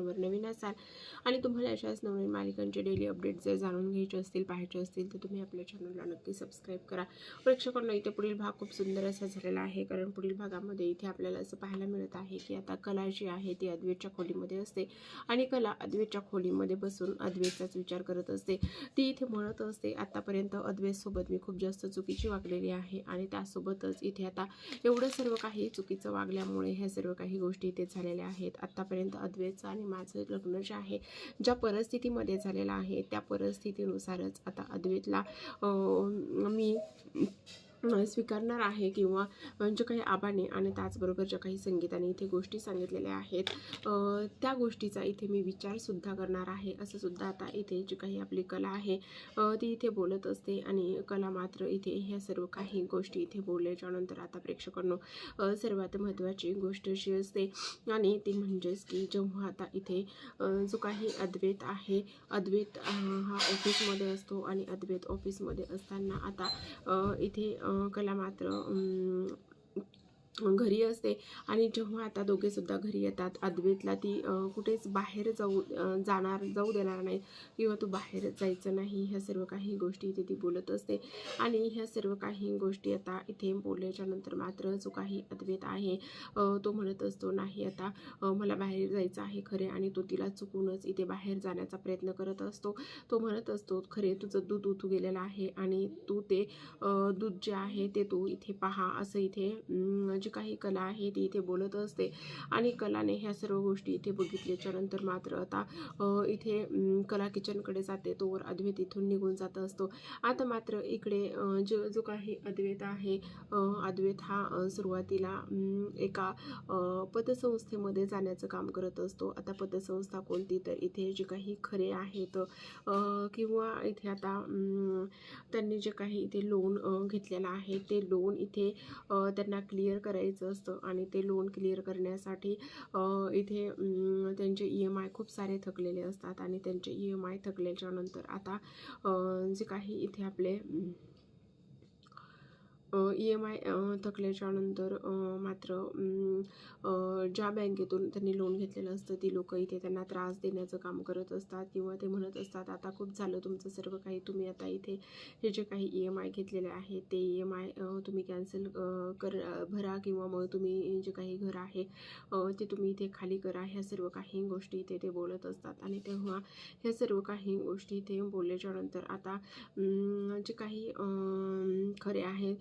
वर नवीन असाल आणि तुम्हाला अशाच नवीन मालिकांचे डेली अपडेट जर जाणून घ्यायचे असतील पाहायचे असतील तर तुम्ही आपल्या चॅनलला नक्की सबस्क्राईब करा. प्रेक्षकांना इथे पुढील भाग खूप सुंदर असा झालेला आहे कारण पुढील भागामध्ये इथे आपल्याला असं पाहायला मिळत आहे की आता कला जी आहे ती अद्वेतच्या खोलीमध्ये असते आणि कला अद्वेतच्या खोलीमध्ये बसून अद्वेतचाच विचार करत असते. ती इथे म्हणत असते आतापर्यंत अद्वेतसोबत मी खूप जास्त चुकीची वागलेली आहे आणि त्यासोबतच इथे आता एवढं सर्व काही चुकीचं वागल्यामुळे ह्या सर्व काही गोष्टी इथे झालेल्या आहेत. आत्तापर्यंत अद्वेतचा आणि माझं लग्न जे आहे ज्या परिस्थितीमध्ये झालेलं आहे त्या परिस्थितीनुसारच आता अद्वैतला मी स्वीकारणार आहे किंवा जे काही आबाने आणि त्याचबरोबर ज्या काही संगीताने इथे गोष्टी सांगितलेल्या आहेत त्या गोष्टीचा इथे मी विचारसुद्धा करणार आहे असं सुद्धा आता इथे जी काही आपली कला आहे ती इथे बोलत असते आणि कला मात्र इथे ह्या सर्व काही गोष्टी इथे बोलल्याच्यानंतर आता प्रेक्षकांनो सर्वात महत्त्वाची गोष्ट अशी असते आणि ती म्हणजेच की जेव्हा आता इथे जो काही अद्वैत आहे अद्वैत हा ऑफिसमध्ये असतो आणि अद्वैत ऑफिसमध्ये असताना आता इथे अं, कला मात्र अं, घरी असते. आणि जेव्हा आता दोघेसुद्धा घरी येतात अद्वेतला ती कुठेच बाहेर जाऊ जाणार जाऊ देणार नाही किंवा तू बाहेर जायचं नाही ह्या सर्व काही गोष्टी इथे ती बोलत असते. आणि ह्या सर्व काही गोष्टी आता इथे बोलल्याच्या नंतर मात्र जो काही अद्वैत आहे तो म्हणत असतो नाही आता मला बाहेर जायचं आहे खरे आणि तो तिला चुकूनच इथे बाहेर जाण्याचा प्रयत्न करत असतो. तो म्हणत असतो खरे तुझं दूध उतू गेलेलं आहे आणि तू ते दूध जे आहे ते तू इथे पहा असं इथे जी काही कला आहे ती इथे बोलत असते. आणि कलाने ह्या सर्व गोष्टी इथे बघितल्याच्या नंतर मात्र आता इथे कला किचनकडे जाते. तोवर अद्वैत इथून निघून जात असतो. आता मात्र इकडे जो जो काही अद्वैत आहे अद्वैत हा सुरुवातीला एका पतसंस्थेमध्ये जाण्याचं काम करत असतो. आता पतसंस्था कोणती? तर इथे जे काही खरे आहेत किंवा इथे आता त्यांनी जे काही इथे लोन घेतलेलं आहे ते लोन इथे त्यांना क्लिअर करायचं असतं आणि ते लोन क्लिअर करण्यासाठी इथे त्यांचे ई एम आय खूप सारे थकलेले असतात आणि त्यांचे ई एम आय थकल्याच्यानंतर आता जे काही इथे आपले ई एम आय थकल्याच्या नंतर मात्र ज्या बँकेतून त्यांनी लोन घेतलेलं असतं ती लोक इथे त्यांना त्रास देण्याचं काम करत असतात किंवा ते म्हणत असतात आता खूप झालं तुमचं सर्व काही तुम्ही आता इथे हे जे काही ई एम आय घेतलेले आहे ते ई एम आय तुम्ही कॅन्सल कर भरा किंवा मग तुम्ही जे काही घर आहे ते तुम्ही इथे खाली करा. ह्या सर्व काही गोष्टी इथे ते बोलत असतात. आणि तेव्हा ह्या सर्व काही गोष्टी इथे बोलल्याच्या नंतर आता जे काही खरे आहेत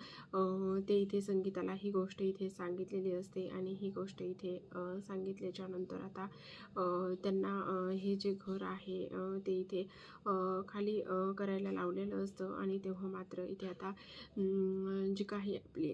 ते इथे संगीताला ही गोष्ट इथे सांगितलेली असते आणि ही गोष्ट इथे सांगितल्याच्यानंतर आता त्यांना हे जे घर आहे ते इथे खाली करायला लावलेलं असतं आणि तेव्हा मात्र इथे आता जी काही आपली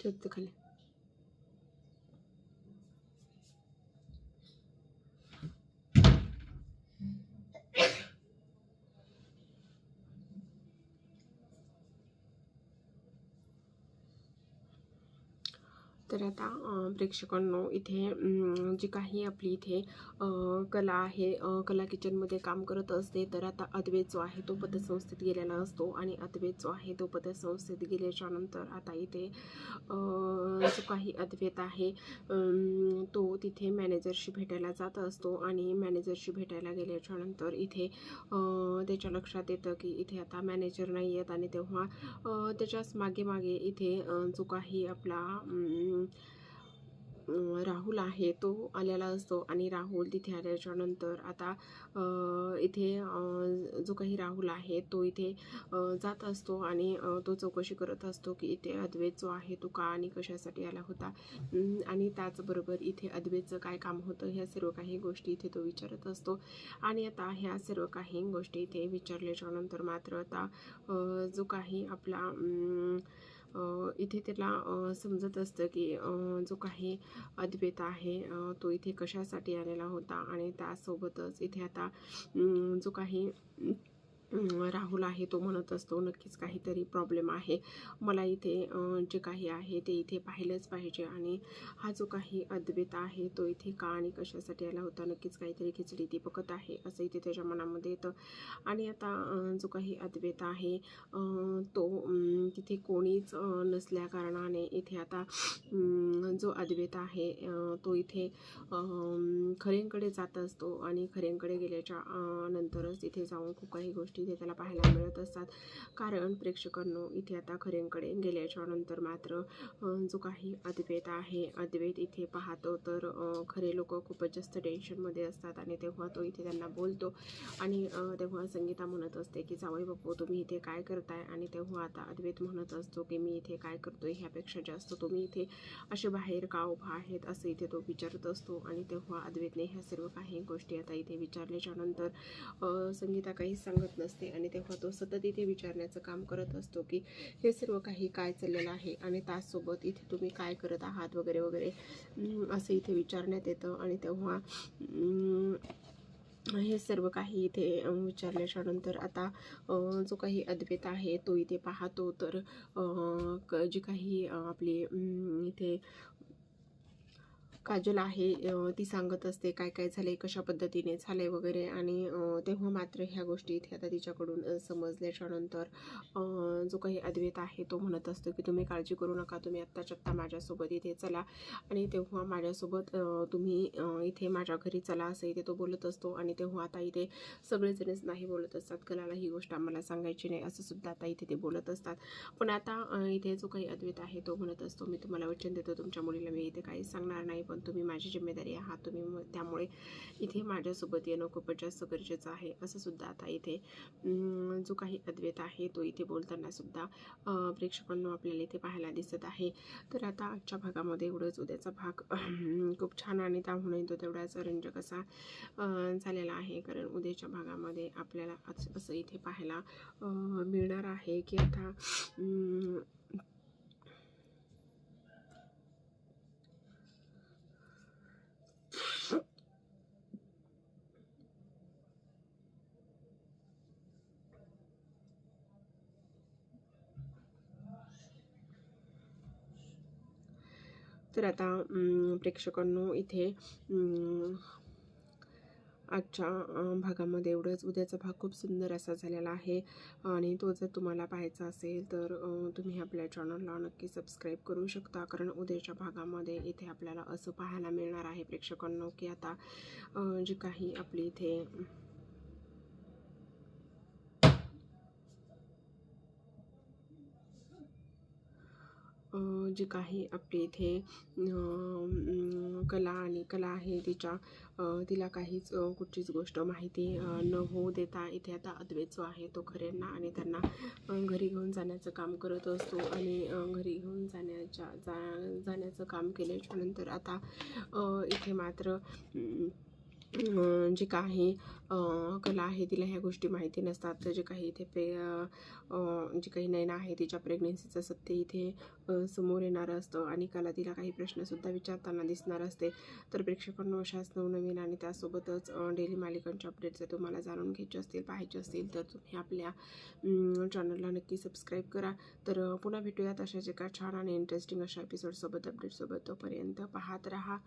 ठेवतो खाली तर आता प्रेक्षकांनो इथे जी काही आपली इथे कला आहे कला किचनमध्ये काम करत असते तर आता अद्वैत जो आहे तो पतसंस्थेत गेलेला असतो. आणि अद्वैत जो आहे तो पतसंस्थेत गेल्याच्यानंतर आता इथे जो काही अद्वैत आहे तो तिथे मॅनेजरशी भेटायला जात असतो. आणि मॅनेजरशी भेटायला गेल्याच्यानंतर इथे त्याच्या लक्षात येतं की इथे आता मॅनेजर नाही आहेत. आणि तेव्हा त्याच्याच मागे मागे इथे जो काही आपला राहुल आहे तो आलेला असतो आणि राहुल तिथे आल्याच्यानंतर आता इथे जो काही राहुल आहे तो इथे जात असतो आणि तो चौकशी करत असतो की इथे अद्वैत जो आहे तो का आणि कशासाठी आला होता. आणि त्याचबरोबर इथे अद्वैतचं काय काम होतं ह्या सर्व काही गोष्टी इथे तो विचारत असतो. आणि आता ह्या सर्व काही गोष्टी इथे विचारल्याच्या नंतर मात्र आता जो काही आपला इथे त्याला समजत असतं की जो काही अद्वैत आहे तो इथे कशासाठी आलेला होता आणि त्यासोबतच इथे आता जो काही राहुल आहे तो म्हणत असतो नक्कीच काहीतरी प्रॉब्लेम आहे. मला इथे जे काही आहे ते इथे पाहिलंच पाहिजे आणि हा जो काही अद्वैत आहे तो इथे का आणि कशासाठी आला होता? नक्कीच काहीतरी खिचडी ती बघत आहे असं इथे त्याच्या मनामध्ये येतं. आणि आता जो काही अद्वैत आहे तो तिथे कोणीच नसल्या कारणाने इथे आता जो अद्वैत आहे तो इथे खऱ्यांकडे जात असतो आणि खऱ्यांकडे गेल्याच्या नंतरच तिथे जाऊन खूप काही गोष्टी इथे त्याला पाहायला मिळत असतात. कारण प्रेक्षकांनो इथे आता खरेंकडे गेल्याच्यानंतर मात्र जो काही अद्वैत आहे अद्वैत इथे पाहतो तर खरे लोक खूपच जास्त टेन्शनमध्ये असतात आणि तेव्हा तो इथे त्यांना बोलतो. आणि तेव्हा संगीता म्हणत असते की जावई बापू तुम्ही इथे काय करताय? आणि तेव्हा आता अद्वैत म्हणत असतो की मी इथे काय करतोय ह्यापेक्षा जास्त तुम्ही इथे असे बाहेर का उभा आहेत? असं इथे तो विचारत असतो. आणि तेव्हा अद्वैतने ह्या सर्व काही गोष्टी आता इथे विचारल्याच्या नंतर संगीता काहीच सांगत नसते. आणि तेव्हा तो सतत इथे विचारण्याचं काम करत असतो की हे सर्व काही काय चाललेलं आहे आणि त्याचसोबत इथे तुम्ही काय करत आहात वगैरे वगैरे. असं इथे विचारण्यात येतं आणि तेव्हा हे सर्व काही इथे विचारल्याच्या नंतर आता जो काही अद्वैत आहे तो इथे पाहतो. तर क- जी काही आपली इथे काजल आहे ती सांगत असते काय काय झाले कशा पद्धतीने झाले वगैरे आणि तेव्हा मात्र ह्या गोष्टी इथे आता तिच्याकडून समजल्याच्यानंतर जो काही अद्वैत आहे तो म्हणत असतो की तुम्ही काळजी करू नका तुम्ही आत्ताच्या आत्ता माझ्यासोबत इथे चला. आणि तेव्हा माझ्यासोबत तुम्ही इथे माझ्या घरी चला असं इथे तो बोलत असतो आणि तेव्हा आता इथे सगळेजणच नाही बोलत असतात कलाला ही गोष्ट आम्हाला सांगायची नाही असं सुद्धा आता इथे ते बोलत असतात. पण आता इथे जो काही अद्वैत आहे तो म्हणत असतो मी तुम्हाला वचन देतो तुमच्या मुलीला मी इथे काहीच सांगणार नाही पण तुम्ही माझी जिम्मेदारी आहात तुम्ही म- त्यामुळे इथे माझ्यासोबत येणं खूपच जास्त गरजेचं आहे असं सुद्धा आता इथे जो काही अद्वैत आहे तो इथे बोलताना सुद्धा प्रेक्षकांना आपल्याला इथे पाहायला दिसत आहे. तर आता आजच्या भागामध्ये एवढंच उद्याचा भाग खूप छान आणि त्यामुळे तो तेवढाच रंजक असा झालेला आहे. कारण उद्याच्या भागामध्ये आपल्याला असं असं इथे पाहायला मिळणार आहे की आता तर आता प्रेक्षकांनो इथे आजच्या भागामध्ये एवढंच. उद्याचा भाग खूप सुंदर असा झालेला आहे. आणि तो जर तुम्हाला पाहायचा असेल तर तुम्ही आपल्या चॅनलला नक्की सबस्क्राईब करू शकता. कारण उद्याच्या भागामध्ये इथे आपल्याला असं पाहायला मिळणार आहे प्रेक्षकांनो की आता जी काही आपली इथे जी काही आपली इथे कला आणि कला आहे तिच्या तिला काहीच कुठचीच गोष्ट माहिती न होऊ देता इथे आता अद्वैत जो आहे तो खऱ्यांना आणि त्यांना घरी घेऊन जाण्याचं काम करत असतो आणि घरी घेऊन जाण्याच्या जा जाण्याचं काम केल्याच्यानंतर आता इथे मात्र जे काही कला आहे तिला ह्या गोष्टी माहिती नसतात. तर जे काही इथे पे जे काही नैना आहे तिच्या प्रेग्नेन्सीचं सत्य इथे समोर येणारं असतं आणि कला तिला काही प्रश्नसुद्धा विचारताना दिसणार असते. तर प्रेक्षकांना अशाच नवनवीन आणि त्यासोबतच डेली मालिकांचे अपडेट जर तुम्हाला जाणून घ्यायचे असतील पाहायचे असतील तर तुम्ही आपल्या चॅनलला नक्की सबस्क्राईब करा. तर पुन्हा भेटूयात अशाच एका छान आणि इंटरेस्टिंग अशा एपिसोडसोबत अपडेटसोबत तोपर्यंत पाहत राहा.